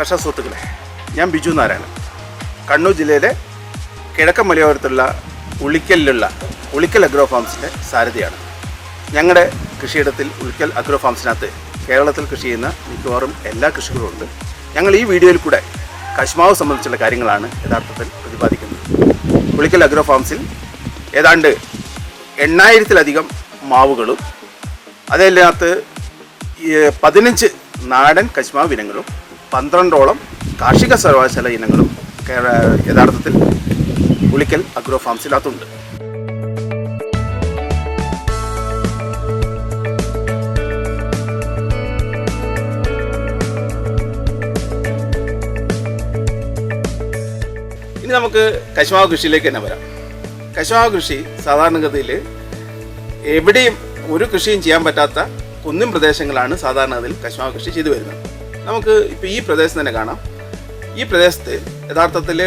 കർഷക സുഹൃത്തുക്കളെ ഞാൻ ബിജു നാരായണൻ. കണ്ണൂർ ജില്ലയിലെ കിഴക്കൻ മലയോരത്തുള്ള ഉളിക്കലിലുള്ള ഉളിക്കൽ അഗ്രോ ഫാംസിന്റെ സാരഥിയാണ്. ഞങ്ങളുടെ കൃഷിയിടത്തിൽ ഉളിക്കൽ അഗ്രോ ഫാംസിനകത്ത് കേരളത്തിൽ കൃഷി ചെയ്യുന്ന മിക്കവാറും എല്ലാ കൃഷികളും ഉണ്ട്. ഞങ്ങൾ ഈ വീഡിയോയിൽ കൂടെ കശ്മാവ് സംബന്ധിച്ചുള്ള കാര്യങ്ങളാണ് യഥാർത്ഥത്തിൽ പ്രതിപാദിക്കുന്നത്. ഉളിക്കൽ അഗ്രോ ഫാംസിൽ ഏതാണ്ട് എണ്ണായിരത്തിലധികം മാവുകളും അതിനകത്ത് പതിനഞ്ച് നാടൻ കശ്മാവ് ഇനങ്ങളും പന്ത്രണ്ടോളം കാർഷിക സർവകലാശാല ഇനങ്ങളും യഥാർത്ഥത്തിൽ ഉളിക്കൽ അഗ്രോ ഫാംസിനകത്തുണ്ട്. ഇനി നമുക്ക് കശുമാവ് കൃഷിയിലേക്ക് തന്നെ വരാം. കശുമാവ് കൃഷി സാധാരണഗതിയിൽ എവിടെയും ഒരു കൃഷിയും ചെയ്യാൻ പറ്റാത്ത കുന്നിൻ പ്രദേശങ്ങളാണ് സാധാരണഗതിയിൽ കശുമാവ് കൃഷി ചെയ്തു വരുന്നത്. നമുക്ക് ഇപ്പോൾ ഈ പ്രദേശം തന്നെ കാണാം. ഈ പ്രദേശത്ത് യഥാർത്ഥത്തിൽ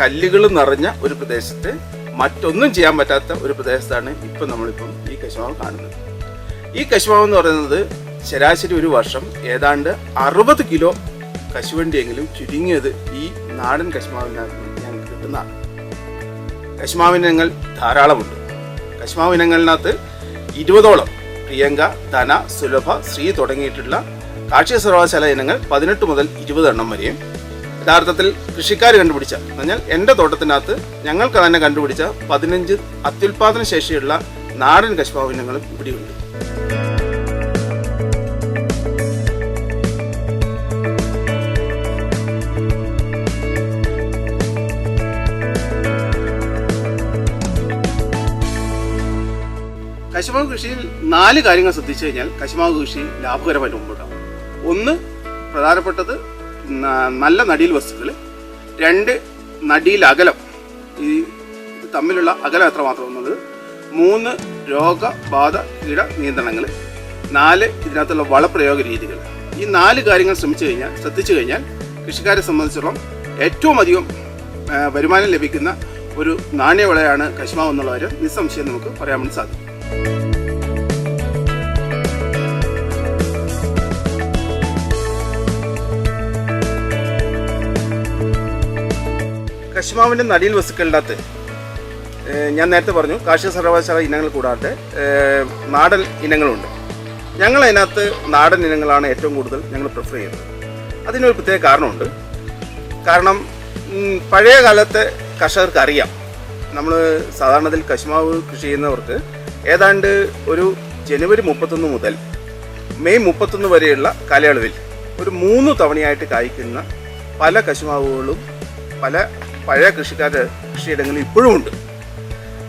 കല്ലുകൾ നിറഞ്ഞ ഒരു പ്രദേശത്ത് മറ്റൊന്നും ചെയ്യാൻ പറ്റാത്ത ഒരു പ്രദേശത്താണ് ഇപ്പം നമ്മളിപ്പം ഈ കശുമാവ് കാണുന്നത്. ഈ കശുമാവ് എന്ന് പറയുന്നത് ശരാശരി ഒരു വർഷം ഏതാണ്ട് അറുപത് കിലോ കശുവണ്ടിയെങ്കിലും ചുരുങ്ങിയത് ഈ നാടൻ കശുമാവിനകത്ത് ഞങ്ങൾക്ക് കിട്ടുന്നതാണ്. കശുമാവിനങ്ങൾ ധാരാളമുണ്ട്. കശുമാവിനങ്ങളിനകത്ത് ഇരുപതോളം പ്രിയങ്ക ധന സുലഭ ശ്രീ തുടങ്ങിയിട്ടുള്ള കാർഷിക സർവകലാശാല ഇനങ്ങൾ പതിനെട്ട് മുതൽ ഇരുപത് എണ്ണം വരെയും. യഥാർത്ഥത്തിൽ കൃഷിക്കാർ കണ്ടുപിടിച്ച എന്നാൽ എന്റെ തോട്ടത്തിനകത്ത് ഞങ്ങൾക്ക് തന്നെ കണ്ടുപിടിച്ച പതിനഞ്ച് അത്യുൽപാദന ശേഷിയുള്ള നാടൻ കശുമാവ് ഇനങ്ങളും ഇവിടെയുണ്ട്. കശുമാവ് കൃഷിയിൽ നാല് കാര്യങ്ങൾ ശ്രദ്ധിച്ചു കഴിഞ്ഞാൽ കശുമാവ് കൃഷി ലാഭകരമായിട്ട് മുമ്പോട്ടാവും. ഒന്ന് പ്രധാനപ്പെട്ടത് നല്ല നടിയിൽ വസ്തുക്കൾ രണ്ട് നടിയിൽ അകലം. ഈ തമ്മിലുള്ള അകലം എത്ര മാത്രം എന്നുള്ളത്. മൂന്ന് രോഗബാധ കീട നിയന്ത്രണങ്ങൾ. നാല് ഇതിനകത്തുള്ള വളപ്രയോഗ രീതികൾ. ഈ നാല് കാര്യങ്ങൾ ശ്രമിച്ചു കഴിഞ്ഞാൽ ശ്രദ്ധിച്ചു കഴിഞ്ഞാൽ കൃഷിക്കാരെ സംബന്ധിച്ചിടത്തോളം ഏറ്റവും അധികം വരുമാനം ലഭിക്കുന്ന ഒരു നാണ്യവിളയാണ് കശുമാവ് എന്നുള്ളവർ നിസ്സംശയം നമുക്ക് പറയാൻ വേണ്ടി സാധിക്കും. കശുമാവിന്റെ നടിയിൽ വസ്തുക്കളുടെ ഞാൻ നേരത്തെ പറഞ്ഞു കാർഷിക സർവകലാശാല ഇനങ്ങൾ കൂടാതെ നാടൻ ഇനങ്ങളുണ്ട്. ഞങ്ങൾ അതിനകത്ത് നാടൻ ഇനങ്ങളാണ് ഏറ്റവും കൂടുതൽ ഞങ്ങൾ പ്രിഫർ ചെയ്യുന്നത്. അതിനൊരു പ്രത്യേക കാരണമുണ്ട്. കാരണം പഴയ കാലത്തെ കർഷകർക്ക് അറിയാം. നമ്മൾ സാധാരണത്തിൽ കശുമാവ് കൃഷി ചെയ്യുന്നവർക്ക് ഏതാണ്ട് ഒരു ജനുവരി മുപ്പത്തൊന്ന് മുതൽ മെയ് മുപ്പത്തൊന്ന് വരെയുള്ള കാലയളവിൽ ഒരു മൂന്ന് തവണയായിട്ട് കായ്ക്കുന്ന പല കശുമാവുകളും പല പഴയ കൃഷിക്കാരുടെ കൃഷിയിടങ്ങളിൽ ഇപ്പോഴും ഉണ്ട്.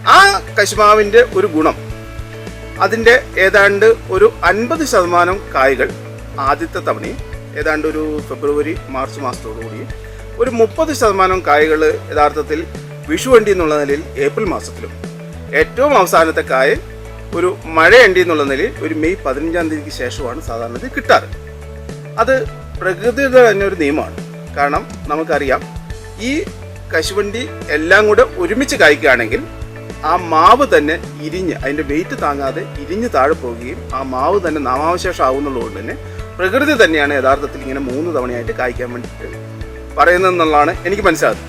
ആ കശുമാവിന്റെ ഒരു ഗുണം അതിന്റെ ഏതാണ്ട് ഒരു അൻപത് ശതമാനം കായ്കൾ ആദ്യത്തെ തവണയും ഏതാണ്ട് ഒരു ഫെബ്രുവരി മാർച്ച് മാസത്തോടുകൂടി ഒരു മുപ്പത് ശതമാനം കായ്കൾ യഥാർത്ഥത്തിൽ വിഷുവണ്ടി എന്നുള്ള നിലയിൽ ഏപ്രിൽ മാസത്തിലും. ഏറ്റവും അവസാനത്തെ കായ ഒരു മഴയണ്ടി എന്നുള്ള നിലയിൽ ഒരു മെയ് പതിനഞ്ചാം തീയതിക്ക് ശേഷമാണ് സാധാരണ കിട്ടാറ്. അത് പ്രകൃതിയുടെ തന്നെ ഒരു നിയമമാണ്. കാരണം നമുക്കറിയാം ഈ കശുവണ്ടി എല്ലാം കൂടെ ഒരുമിച്ച് കായ്ക്കുകയാണെങ്കിൽ ആ മാവ് തന്നെ ഇരിഞ്ഞ് അതിന്റെ വെയിറ്റ് താങ്ങാതെ ഇരിഞ്ഞ് താഴെ പോവുകയും ആ മാവ് തന്നെ നാമാവശേഷം ആവുന്നുള്ളതുകൊണ്ട് തന്നെ പ്രകൃതി തന്നെയാണ് യഥാർത്ഥത്തിൽ ഇങ്ങനെ മൂന്ന് തവണയായിട്ട് കായ്ക്കാൻ വേണ്ടിയിട്ട് പറയുന്നതെന്നുള്ളതാണ് എനിക്ക് മനസ്സിലാകുന്നത്.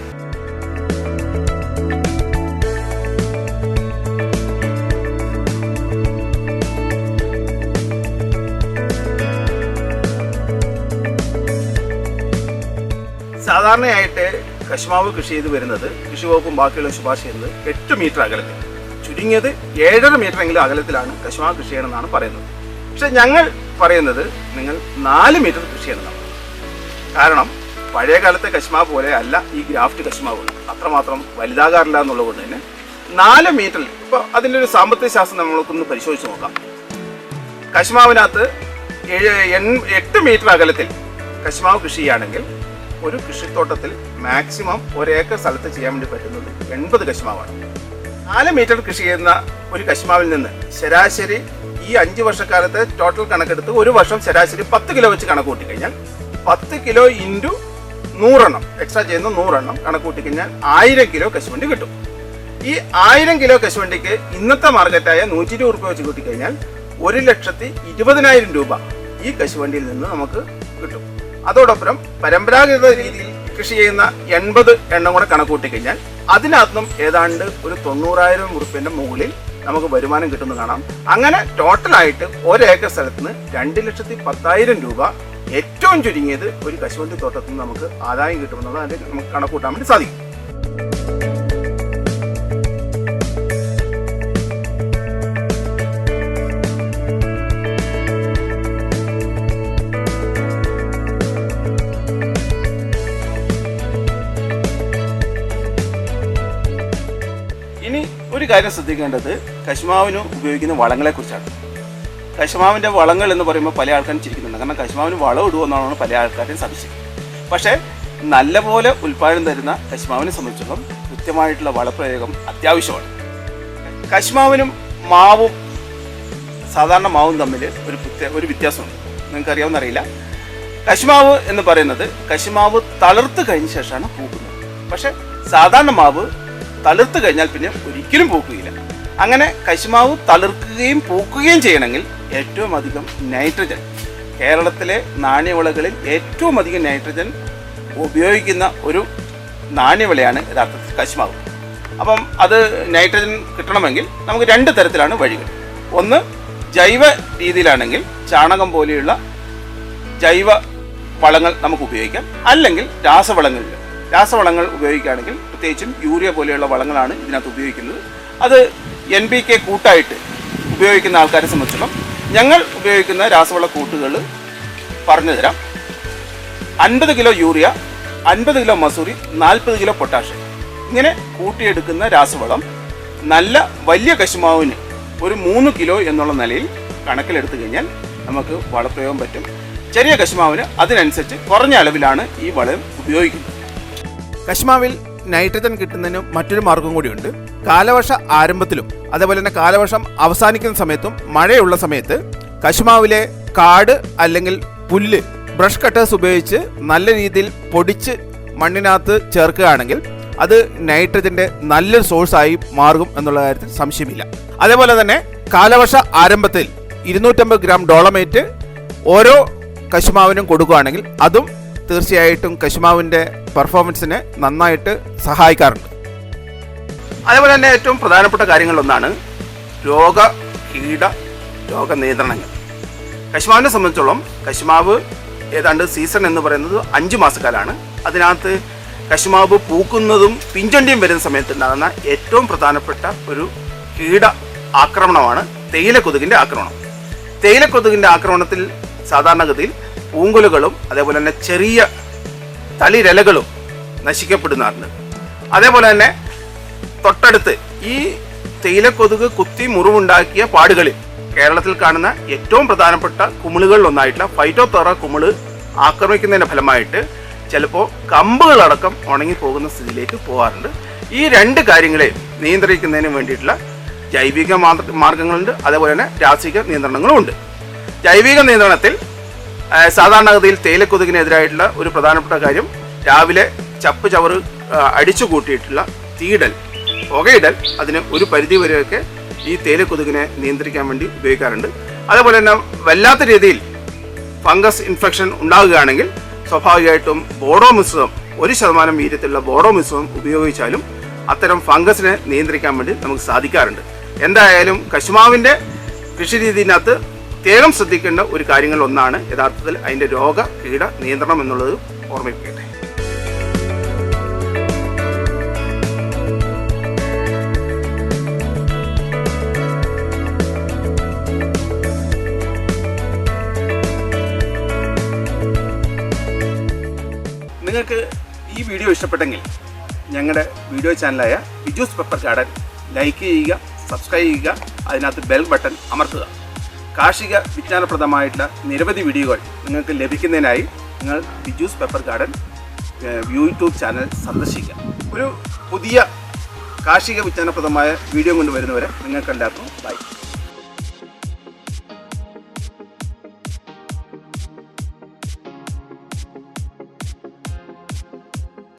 സാധാരണയായിട്ട് കശുമാവ് കൃഷി ചെയ്ത് വരുന്നത് കൃഷി വകുപ്പും ബാക്കിയുള്ള ശുപാർശ ചെയ്യുന്നത് എട്ട് മീറ്റർ അകലത്തിൽ. ചുരുങ്ങിയത് ഏഴര മീറ്റർ എങ്കിലും അകലത്തിലാണ് കശുമാവ് കൃഷി ചെയ്യണമെന്നാണ് പറയുന്നത്. പക്ഷെ ഞങ്ങൾ പറയുന്നത് നിങ്ങൾ നാല് മീറ്റർ കൃഷി ചെയ്യണമെന്നാണ് കാരണം പഴയ കാലത്തെ കശുമാവ് പോലെ അല്ല ഈ ഗ്രാഫ്റ്റ് കശുമാവ് അത്രമാത്രം വലുതാകാറില്ല എന്നുള്ളത് കൊണ്ട് തന്നെ നാല് മീറ്ററിൽ ഇപ്പോൾ അതിന്റെ ഒരു സാമ്പത്തിക ശാസ്ത്രം നമ്മൾക്കൊന്ന് പരിശോധിച്ച് നോക്കാം. കശുമാവിനകത്ത് എട്ട് മീറ്റർ അകലത്തിൽ കശുമാവ് കൃഷി ചെയ്യുകയാണെങ്കിൽ ഒരു കൃഷിത്തോട്ടത്തിൽ മാക്സിമം ഒരേക്കർ സ്ഥലത്ത് ചെയ്യാൻ വേണ്ടി പറ്റുന്നത് എൺപത് കശുമാവാണ്. നാല് മീറ്റർ കൃഷി ചെയ്യുന്ന ഒരു കശുമാവിൽ നിന്ന് ശരാശരി ഈ അഞ്ച് വർഷക്കാലത്തെ ടോട്ടൽ കണക്കെടുത്ത് ഒരു വർഷം ശരാശരി പത്ത് കിലോ വെച്ച് കണക്ക് കൂട്ടിക്കഴിഞ്ഞാൽ പത്ത് കിലോ ഇന്റു നൂറെണ്ണം. എക്സ്ട്രാ ചെയ്യുന്ന നൂറെണ്ണം കണക്ക് കൂട്ടിക്കഴിഞ്ഞാൽ ആയിരം കിലോ കശുവണ്ടി കിട്ടും. ഈ ആയിരം കിലോ കശുവണ്ടിക്ക് ഇന്നത്തെ മാർക്കറ്റായ നൂറ്റി ഇരുപത് രൂപ വെച്ച് കൂട്ടിക്കഴിഞ്ഞാൽ ഒരു ലക്ഷത്തി ഇരുപതിനായിരം രൂപ ഈ കശുവണ്ടിയിൽ നിന്ന് നമുക്ക് കിട്ടും. അതോടൊപ്പം പരമ്പരാഗത രീതിയിൽ കൃഷി ചെയ്യുന്ന എൺപത് എണ്ണം കൂടെ കണക്കൂട്ടി കഴിഞ്ഞാൽ അതിനകത്തും ഏതാണ്ട് ഒരു തൊണ്ണൂറായിരം ഉറുപ്പിന്റെ മുകളിൽ നമുക്ക് വരുമാനം കിട്ടുന്നു കാണാം. അങ്ങനെ ടോട്ടലായിട്ട് ഒരേക്കർ സ്ഥലത്ത് നിന്ന് രണ്ട് ലക്ഷത്തി പത്തായിരം രൂപ ഏറ്റവും ചുരുങ്ങിയത് ഒരു കശുവണ്ടി തോട്ടത്തിൽ നിന്ന് നമുക്ക് ആദായം കിട്ടുമെന്നുള്ളത് അതിന് നമുക്ക് കണക്കൂട്ടാൻ വേണ്ടി സാധിക്കും. കാര്യം ശ്രദ്ധിക്കേണ്ടത് കശുമാവിന് ഉപയോഗിക്കുന്ന വളങ്ങളെ കുറിച്ചാണ് കശുമാവിന്റെ വളങ്ങൾ എന്ന് പറയുമ്പോൾ പല ആൾക്കാരും ചിരിക്കുന്നുണ്ട്. കാരണം കശുമാവിന് വളം ഇടുമെന്നാണ് പല ആൾക്കാരെയും സംശയം പക്ഷേ നല്ലപോലെ ഉൽപാദനം തരുന്ന കശുമാവിനെ സംബന്ധിച്ചിടത്തോളം കൃത്യമായിട്ടുള്ള വളപ്രയോഗം അത്യാവശ്യമാണ്. കശുമാവിനും മാവും സാധാരണ മാവും തമ്മിൽ ഒരു ഒരു വ്യത്യാസമുണ്ട്. നിങ്ങൾക്ക് അറിയാവുന്ന അറിയില്ല. കശുമാവ് എന്ന് പറയുന്നത് കശുമാവ് തളർത്ത് കഴിഞ്ഞ ശേഷമാണ് പൂക്കുന്നത്. പക്ഷേ സാധാരണ മാവ് തളിർത്ത് കഴിഞ്ഞാൽ പിന്നെ ഒരിക്കലും പൂക്കുകയില്ല. അങ്ങനെ കശുമാവ് തളിർക്കുകയും പൂക്കുകയും ചെയ്യണമെങ്കിൽ ഏറ്റവും അധികം നൈട്രജൻ കേരളത്തിലെ നാണ്യവിളകളിൽ ഏറ്റവും അധികം നൈട്രജൻ ഉപയോഗിക്കുന്ന ഒരു നാണ്യവിളയാണ് യഥാർത്ഥത്തിൽ കശുമാവ്. അപ്പം അത് നൈട്രജൻ കിട്ടണമെങ്കിൽ നമുക്ക് രണ്ട് തരത്തിലാണ് വഴികൾ. ഒന്ന് ജൈവ രീതിയിലാണെങ്കിൽ ചാണകം പോലെയുള്ള ജൈവ വളങ്ങൾ നമുക്ക് ഉപയോഗിക്കാം. അല്ലെങ്കിൽ രാസവളങ്ങളിൽ രാസവളങ്ങൾ ഉപയോഗിക്കുകയാണെങ്കിൽ പ്രത്യേകിച്ചും യൂറിയ പോലെയുള്ള വളങ്ങളാണ് ഇതിനകത്ത് ഉപയോഗിക്കുന്നത്. അത് എൻ ബി കെ കൂട്ടായിട്ട് ഉപയോഗിക്കുന്ന ആൾക്കാരെ സംബന്ധിച്ചിടത്തോളം ഞങ്ങൾ ഉപയോഗിക്കുന്ന രാസവള കൂട്ടുകൾ പറഞ്ഞു തരാം. അൻപത് കിലോ യൂറിയ അൻപത് കിലോ മസൂറി നാൽപ്പത് കിലോ പൊട്ടാഷ്യം. ഇങ്ങനെ കൂട്ടിയെടുക്കുന്ന രാസവളം നല്ല വലിയ കശുമാവിന് ഒരു മൂന്ന് കിലോ എന്നുള്ള നിലയിൽ കണക്കിലെടുത്തു കഴിഞ്ഞാൽ നമുക്ക് വളപ്രയോഗം പറ്റും. ചെറിയ കശുമാവിന് അതിനനുസരിച്ച് കുറഞ്ഞ അളവിലാണ് ഈ വളം ഉപയോഗിക്കുന്നത്. കശുമാവിൽ നൈട്രജൻ കിട്ടുന്നതിന് മറ്റൊരു മാർഗം കൂടിയുണ്ട്. കാലവർഷ ആരംഭത്തിലും അതേപോലെ തന്നെ കാലവർഷം അവസാനിക്കുന്ന സമയത്തും മഴയുള്ള സമയത്ത് കശുമാവിലെ കാട് അല്ലെങ്കിൽ പുല്ല് ബ്രഷ് കട്ടേഴ്സ് ഉപയോഗിച്ച് നല്ല രീതിയിൽ പൊടിച്ച് മണ്ണിനകത്ത് ചേർക്കുകയാണെങ്കിൽ അത് നൈട്രജന്റെ നല്ലൊരു സോഴ്സ് ആയി മാറും എന്നുള്ള കാര്യത്തിൽ സംശയമില്ല. അതേപോലെ തന്നെ കാലവർഷ ആരംഭത്തിൽ ഇരുന്നൂറ്റമ്പത് ഗ്രാം ഡോളമേറ്റ് ഓരോ കശുമാവിനും കൊടുക്കുകയാണെങ്കിൽ അതും തീർച്ചയായിട്ടും കശുമാവിന്റെ പെർഫോമൻസിനെ നന്നായിട്ട് സഹായിക്കാറുണ്ട്. അതേപോലെ തന്നെ ഏറ്റവും പ്രധാനപ്പെട്ട കാര്യങ്ങളിലൊന്നാണ് രോഗ കീട രോഗ നിയന്ത്രണങ്ങൾ. കശുമാവിനെ സംബന്ധിച്ചോളം കശുമാവ് ഏതാണ്ട് സീസൺ എന്ന് പറയുന്നത് അഞ്ച് മാസക്കാലാണ്. അതിനകത്ത് കശുമാവ് പൂക്കുന്നതും പിഞ്ചണ്ടിയും വരുന്ന സമയത്ത് ഉണ്ടാകുന്ന ഏറ്റവും പ്രധാനപ്പെട്ട ഒരു കീട ആക്രമണമാണ് തേയില കൊതുകിന്റെ ആക്രമണം. തേയില കൊതുകിന്റെ ആക്രമണത്തിൽ സാധാരണഗതിയിൽ പൂങ്കുലകളും അതേപോലെ തന്നെ ചെറിയ തളിരലകളും നശിക്കപ്പെടുന്നതാണ് അതേപോലെ തന്നെ തൊട്ടടുത്ത് ഈ തേയില കൊതുക് കുത്തി മുറിവുണ്ടാക്കിയ പാടുകളിൽ കേരളത്തിൽ കാണുന്ന ഏറ്റവും പ്രധാനപ്പെട്ട കുമിളുകളിൽ ഒന്നായിട്ടുള്ള ഫൈറ്റോത്തോറ കുമിൾ ആക്രമിക്കുന്നതിന്റെ ഫലമായിട്ട് ചിലപ്പോൾ കമ്പുകളടക്കം ഉണങ്ങിപ്പോകുന്ന സ്ഥിതിയിലേക്ക് പോകാറുണ്ട്. ഈ രണ്ട് കാര്യങ്ങളെ നിയന്ത്രിക്കുന്നതിന് വേണ്ടിയിട്ടുള്ള ജൈവിക മാർഗ- മാർഗങ്ങളുണ്ട്. അതേപോലെ തന്നെ രാസിക നിയന്ത്രണങ്ങളും ഉണ്ട് ജൈവിക നിയന്ത്രണത്തിൽ സാധാരണഗതിയിൽ തേയിലക്കൊതുകിനെതിരായിട്ടുള്ള ഒരു പ്രധാനപ്പെട്ട കാര്യം രാവിലെ ചപ്പ് ചവറ് അടിച്ചു കൂട്ടിയിട്ടുള്ള തീയിടൽ. പുകയിടൽ അതിന് ഒരു പരിധി വരെയൊക്കെ ഈ തേയിലക്കൊതുകിനെ നിയന്ത്രിക്കാൻ വേണ്ടി ഉപയോഗിക്കാറുണ്ട്. അതേപോലെ തന്നെ വല്ലാത്ത രീതിയിൽ ഫംഗസ് ഇൻഫെക്ഷൻ ഉണ്ടാകുകയാണെങ്കിൽ സ്വാഭാവികമായിട്ടും ബോഡോ മിശ്രിതം ഒരു ശതമാനം വീര്യത്തിലുള്ള ബോഡോ മിശ്രിതം ഉപയോഗിച്ചാലും അത്തരം ഫംഗസിനെ നിയന്ത്രിക്കാൻ വേണ്ടി നമുക്ക് സാധിക്കാറുണ്ട്. എന്തായാലും കശുമാവിന്റെ കൃഷി പ്രത്യേകം ശ്രദ്ധിക്കേണ്ട ഒരു കാര്യങ്ങൾ ഒന്നാണ് യഥാർത്ഥത്തിൽ അതിന്റെ രോഗ കീട നിയന്ത്രണം എന്നുള്ളത് ഓർമ്മിപ്പിക്കട്ടെ നിങ്ങൾക്ക് ഈ വീഡിയോ ഇഷ്ടപ്പെട്ടെങ്കിൽ ഞങ്ങളുടെ വീഡിയോ ചാനലായ ബിജൂസ് പെപ്പർ ചാടൻ ലൈക്ക് ചെയ്യുക സബ്സ്ക്രൈബ് ചെയ്യുക അതിനകത്ത് ബെൽ ബട്ടൺ അമർത്തുക. കാർഷിക വിജ്ഞാനപ്രദമായിട്ടുള്ള നിരവധി വീഡിയോകൾ നിങ്ങൾക്ക് ലഭിക്കുന്നതിനായി നിങ്ങൾ Biju's pepper garden YouTube channel സന്ദർശിക്കുക. ഒരു പുതിയ കാർഷിക വിജ്ഞാനപ്രദമായ വീഡിയോ കൊണ്ടുവരുന്നവരെ നിങ്ങൾക്കെല്ലാവർക്കും ബൈ.